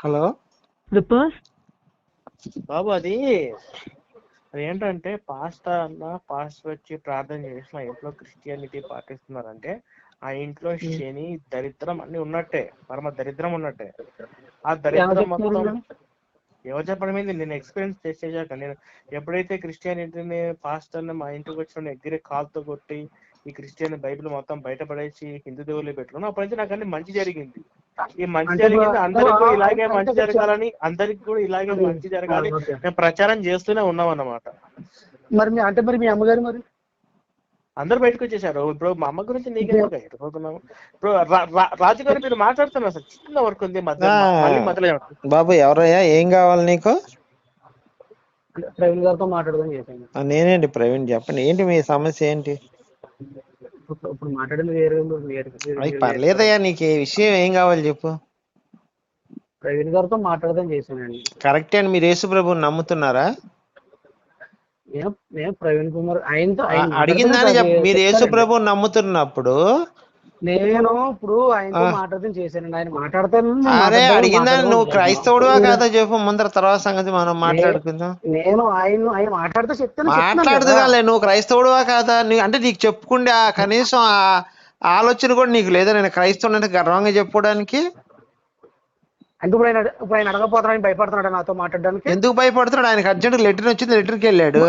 Hello బాబు అది ఏంటంటే pastor అన్న పాస్టర్ వచ్చి ప్రార్థన చేసిన ఇంట్లో క్రిస్టియానిటీ పాటిస్తున్నారంటే ఆ ఇంట్లో శని దరిద్రం అన్ని ఉన్నట్టే పరమ దరిద్రం ఉన్నట్టే. ఆ దరిద్రం మొత్తం ఎవరు చెప్పడం ఏంది నేను ఎక్స్పీరియన్స్ చేసేసాక నేను ఎప్పుడైతే క్రిస్టియానిటీని పాస్టర్ని మా ఇంటికి వచ్చిన ఎగ్గిరి కాల్తో కొట్టి ఈ క్రిస్టియన్ బైబిల్ మొత్తం బయటపడేసి హిందూ దేవుళ్ళు పెట్టుకున్నాను అప్పటి నుంచి నాకు అన్ని మంచి జరిగింది. ఈ మంచి జరిగింది అందరికి కూడా ఇలాగే మంచి జరగాలని అందరికి కూడా ఇలాగే మంచి జరగాలి. మేము ప్రచారం చేస్తూనే ఉన్నాం అన్నమాట మరి మీ అంటే మరి మీ అమ్మగారు మరి? అందరు బయటకు వచ్చేసారు. ఇప్పుడు మా అమ్మ గురించి నీకెందుకు? ఎటుపోతున్నాము ఇప్పుడు రా- రా- రాజు గారు మీరు మాట్లాడుతున్నారు సార్ చిన్న వర్క్ ఉంది మధ్య? బాబు ఎవరయ్యా? ఏం కావాలి నీకు? ప్రవీణ్ గారితో మాట్లాడదాం చేశాను ఆ, నేనేంటి ప్రవీణ్? చెప్పండి. ఏంటి మీ సమస్య ఏంటి? ఇప్పుడు మాట్లాడింది వేరే పర్లేదయ్యా నీకు ఏ విషయం ఏం కావాలి చెప్పు. ప్రవీణ్ గారితో మాట్లాడదాం చేశానండి. కరెక్టే అని మీరు యేసు ప్రభుని నమ్ముతున్నారా? నేను ప్రవీణ్ కుమార్ ఆయనతో అడిగిందని చెప్ప. మీరు యేసు. ప్రభుని నమ్ముతున్నప్పుడు నేను ఇప్పుడు ఆయనతో ఆ. మాట్లాడదాం చేశానండి. ఆయన మాట్లాడతాను అరే అడిగిందని నువ్వు చేశాను. క్రైస్తవుడువా కాదా చెప్పు ముందర తర్వాత సంగతి మనం మాట్లాడుకుందాం. నేను ఆయన ఆయన మాట్లాడితే చెప్తాను చెప్తున్నాను మాట్లాడదు కదా. కాలే నువ్వు క్రైస్తవుడువా కాదా? అంటే నీకు చెప్పుకుంటే ఆ కనీసం ఆ ఆలోచన కూడా నీకు లేదా? నేను క్రైస్తవుని గర్వంగా చెప్పుకోవడానికి? అంటే ఇప్పుడు ఆయన ఇప్పుడు ఆయన అడగపోతున్నాడు ఆయన భయపడుతున్నాడు నాతో మాట్లాడడానికి. ఎందుకు భయపడుతున్నాడు? ఆయనకి అర్జెంట్ లెటర్ వచ్చింది లెటర్కి వెళ్ళాడు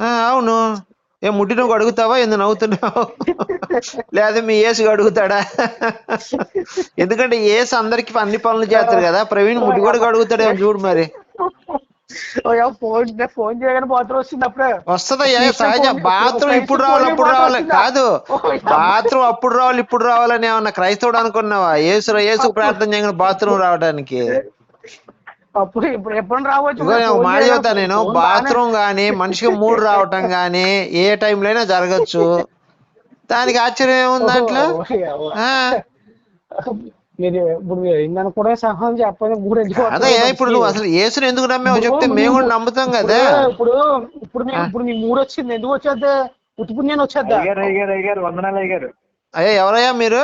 ఆ, అవును. ఏ ముట్టి నువ్వు అడుగుతావా ఎందుకు నవ్వుతున్నావు? లేదా మీ ఏసు అడుగుతాడా ఎందుకంటే ఏసు అందరికి అన్ని పనులు చేస్తారు కదా ప్రవీణ్ ముట్టి కూడా అడుగుతాడేమో చూడు మరి. ఫోన్ ఫోన్ చేయగానే బాత్రూమ్ వచ్చింది అప్పుడే. వస్తుందయ్యా సహజ. బాత్రూమ్ ఇప్పుడు రావాలి అప్పుడు రావాలి? కాదు బాత్రూమ్ అప్పుడు రావాలి ఇప్పుడు రావాలని ఏమన్నా క్రైస్తవుడు అనుకున్నావా? ఏసు ఏసు ప్రార్థన చేయగానే బాత్రూమ్ రావడానికి. అప్పుడు ఇప్పుడు ఎప్పుడు రావచ్చు? మాట నేను బాత్రూమ్ గానీ మనిషికి మూడు రావటం గానీ ఏ టైంలో అయినా జరగచ్చు. దానికి ఆశ్చర్యం ఏముంది దాంట్లో? మీరు ఇప్పుడు మీరు ఏందని కూడా సహాయం అదే ఇప్పుడు నువ్వు అసలు యేసుని ఎందుకు నమ్మావు చెప్తే మేము కూడా నమ్ముతాం కదా. ఇప్పుడు ఇప్పుడు ఇప్పుడు మీ మూడు వచ్చింది ఎందుకు వచ్చేద్దా ఇప్పుడు నేను వచ్చేద్దా? అయ్యారు అయ్యారు అయ్యారు వందనాలు అయ్యారు అయ్యా ఎవరయ్యా మీరు?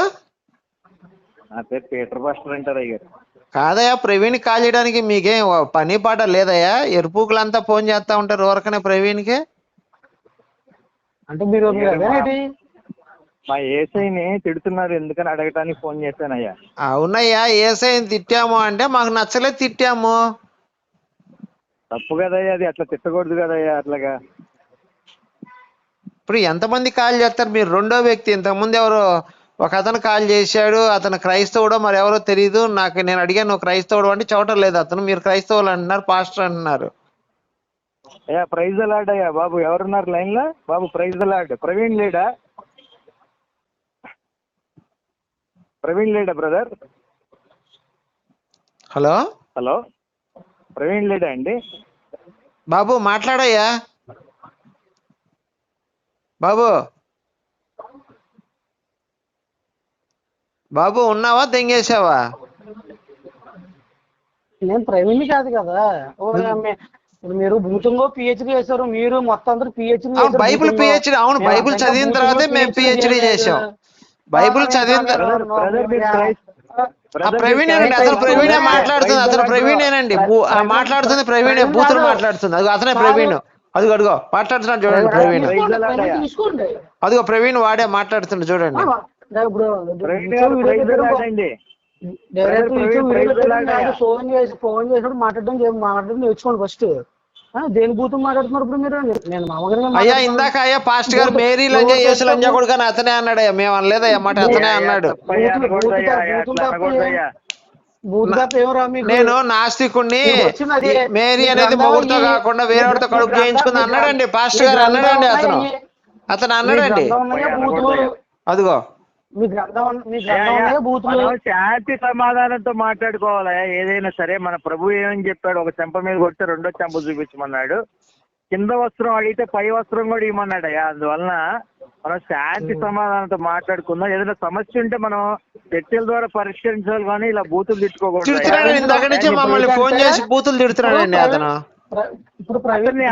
నా పేరు పీటర్ పాస్టర్ అంటారు అయ్యారు కాదయ్యా ప్రవీణ్ కాల్ చేయడానికి మీకేం పని పాట లేదయ్యా. ఎరుపుకులంతా ఫోన్ చేస్తా ఉంటారు ఊరకనే ప్రవీణ్కి. అంటే మీరు మా ఏసైని తిడుతున్నారు ఎందుకని అడగటానికి ఫోన్ చేశాను అయ్యా అవునయ్యా ఏసైని తిట్టాము అంటే మాకు నచ్చలేదు తిట్టాము. తప్పు కదయ్యా అది అట్లా తిట్టకూడదు కదయ్యా అట్లాగా. ఇప్పుడు ఎంతమంది కాల్ చేస్తారు మీరు? రెండో వ్యక్తి ఇంతకుముందు ఎవరో ఒక అతను కాల్ చేశాడు అతను క్రైస్తవుడో మరి ఎవరో తెలియదు నాకు నేను అడిగాను నువ్వు క్రైస్తవుడు అంటే చూడటం లేదు అతను మీరు క్రైస్తవులు అంటున్నారు పాస్టర్ అంటున్నారు. అయ్యా ప్రైజ్ అలాడ్ అయ్యా బాబు ఎవరున్నారు లైన్లో బాబు ప్రైజ్ అలాడ్ ప్రవీణ్ లేడా? ప్రవీణ్ లేడా బ్రదర్? హలో? హలో? ప్రవీణ్ లేడా అండి? బాబు మాట్లాడయ్యా. బాబు బాబు ఉన్నావా? దెంగేసావా నేను ప్రవీణ్ కాదు కదా. మీరు భూతంలో పిహెచ్డి చేశారు మీరు మొత్తం అందరూ పిహెచ్డి అవును, బైబిల్ PhD, అవును, బైబిల్ చదివిన తర్వాతే మేము PhD చేశాం. బైబిల్ చదివిన బ్రదర్ ప్రవీణ్ ఏనండి అతను? ప్రవీణే మాట్లాడుతుంది అతను? ప్రవీణేనండి మాట్లాడుతుంది ప్రవీణే బూతులు మాట్లాడుతుంది అదిగో అతనే ప్రవీణ్. అదిగో అడుగో మాట్లాడుతున్నాడు చూడండి ప్రవీణ్. అదిగో ప్రవీణ్ వాడే మాట్లాడుతున్నాడు చూడండి. ఇప్పుడు. ఫోన్ చేసి ఫోన్ చేసినప్పుడు మాట్లాడడం మాట్లాడడం నేర్చుకోండి ఫస్ట్. దేని భూతం మాట్లాడుతున్నారు ఇప్పుడు మీరు? నేను మామగారు అయ్యా ఇందాక అయ్యా పాస్ట్ గారు మేరీ లంజా యేసు లంజా కొడుకు అని అతనే అన్నాడయ్యా మేము అనలేదయ్యా మాట అతనే అన్నాడు. నేను నాస్తికుణ్ణి మేరీ అనేది మొగుడుతో కాకుండా వేరేవాడితో కడుపు చేయించుకుంది అన్నాడండి పాస్ట్ గారు అన్నాడండి అతను. అతను అన్నాడండి. అదిగో. మీ గ్రంథం మీ గ్రంథం శాంతి సమాధానంతో మాట్లాడుకోవాలా? ఏదైనా సరే మన ప్రభు ఏమని చెప్పాడు? ఒక చెంప మీద కొడితే రెండో చెంప చూపించమన్నాడు. కింద వస్త్రం అడిగితే పై వస్త్రం కూడా ఇవ్వమన్నాడు అయ్యా అందువలన మనం శాంతి సమాధానంతో మాట్లాడుకుందాం. ఏదైనా సమస్య ఉంటే మనం చర్చల ద్వారా పరిష్కరించాలి కానీ ఇలా బూతులు తిట్టుకోకూడదు తిడుతున్నాడు అయ్యా. ఇందాక నుంచి మమ్మల్ని ఫోన్ చేసి బూతులు తిడుతున్నాడండి అతను. ఇప్పుడు ప్రవీణ్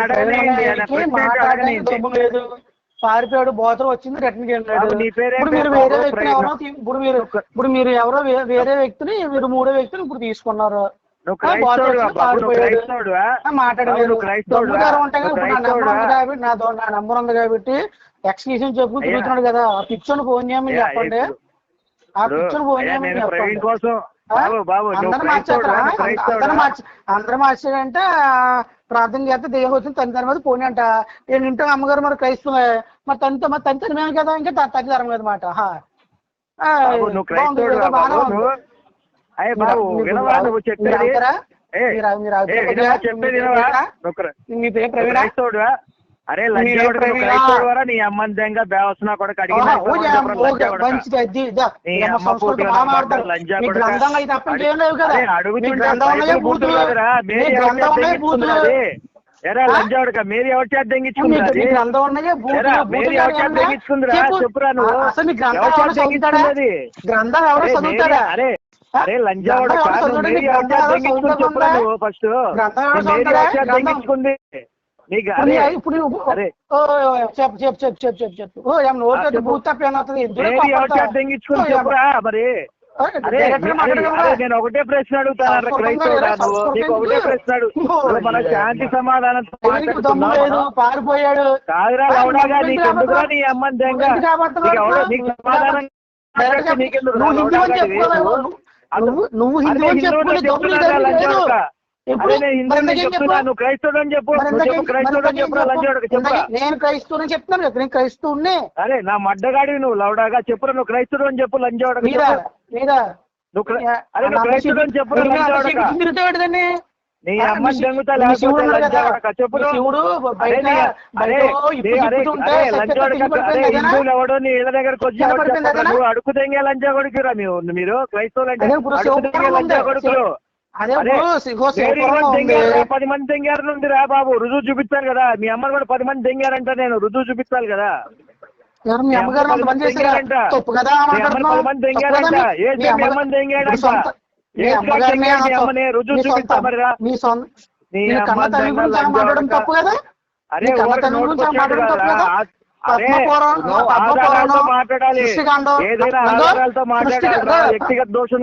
పారిపోయాడు బోతరు వచ్చింది రిటర్న్ వెళ్ళాడు ఇప్పుడు మీరు వేరే వ్యక్తిని ఎవరో ఇప్పుడు మీరు ఇప్పుడు మీరు ఎవరో వేరే వ్యక్తిని మీరు మూడో వ్యక్తిని ఇప్పుడు తీసుకున్నారు. మాట్లాడలేదు. నా నంబర్ ఉంది కాబట్టి ఎక్స్క్యూషన్ చెప్పు తిరుగుతున్నాడు కదా. ఆ పిచ్చోని ఫోన్ చేయమని చెప్పండి. ఆ పిచ్చోని ఫోన్ చేయమని చెప్పండి. అందరూ మార్చారు? అందరూ మార్చారంటే ప్రార్థన చేస్తే దేహోత్సవం తన తన మీద పోనీ అంట నేను ఇంటో అమ్మగారు మరి క్రైస్తవే మరి తనతో మరి తన తనమే కదా ఇంకా తన ధర్మం కదమాట మీ పేరు ప్రవీణ? అరే నీ అమ్మని దెంగ బేవసన కూడా ఎరా లంజావుడుక మీరు ఎవరి చేత దెంగించుకున్నది మీరు దెంగించుకుందిరా చెప్పురా నువ్వు. ఎవరి దెంగించుకున్నది గ్రంథం ఎవరు చదువుతారా? అరే నువ్వు ఫస్ట్. మీరు ఎవరి చేత దెంగించుకుంది నేను ఒకటే ప్రశ్న అడుగుతాను క్రైస్తవుడా నీకు ఒకటే ప్రశ్న అడుగు. మన శాంతి సమాధానం పారిపోయాడు. కాదురా అవునాగా నీకు ఎందుకు నీ అమ్మని దెంగా? సమాధానం నువ్వు హిందువు చెప్పుకుని ఎప్పుడైనా హిందూ అని చెప్పు చెప్పు? చెప్పు చెప్తున్నాను కదా నేను అరే నా నువ్వు లవడాగా చెప్పురా నువ్వు అని చెప్పు నువ్వు అరే అని చెప్పు తిరుగుతాడండి నీ అమ్మ అడుగు కొడుకురా మీరు క్రైస్తవులు అంటే పది మంది దెంగారు నుండి రా బాబు. రుజువు చూపిస్తారు కదా. మీ అమ్మ కూడా పది మంది దెంగారంట నేను. రుజువు చూపిస్తాను కదా. మాట్లాడాలి. ఏదైనా వ్యక్తిగత దోషం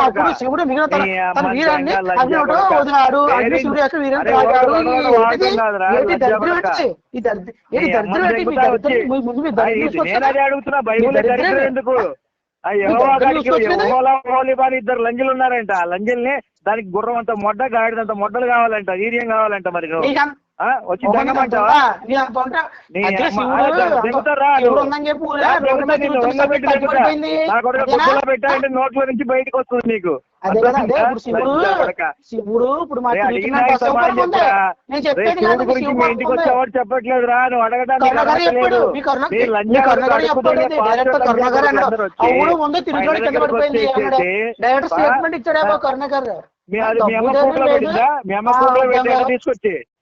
అప్పుడు శివుడు మిగిలిన వీరాన్ని వదిలాడు శివుడు యొక్క ఇద్దరు లంజలు ఉన్నారంట. ఆ లంజల్ని దానికి గుర్రం అంత మొడ్డ గాడిదంత మొడ్డలు కావాలంట వీర్యం కావాలంట మరి పెట్టాలంటే నోట్ల నుంచి బయటకు వస్తుంది నీకు. శివుడు ఇప్పుడు ఇంటికి వచ్చేవాడు చెప్పట్లేదు రా నువ్వు అడగడానికి తీసుకొచ్చి?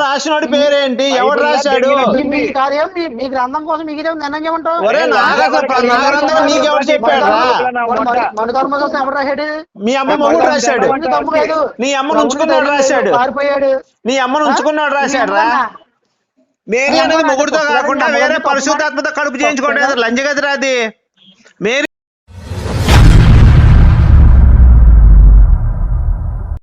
రాసినోడి పేరేంటి? ఎవడు రాశాడు? మీ గ్రంథం కోసం మీకు నిర్ణయం ఏమంటావు? చెప్పాడు? ఎవరు రాశాడు? మీ అమ్మ మొగుడు రాశాడు. నీ అమ్మ నుంచుకున్నాడు రాశాడు. పారిపోయాడు. నీ అమ్మ నుంచుకున్నాడు రాశాడు. రా. మేరీ అనేది మొగుడుతో కాకుండా వేరే పరిశుద్ధాత్మత కడుపు చేయించుకోండి. లంచగది రాది మేరీ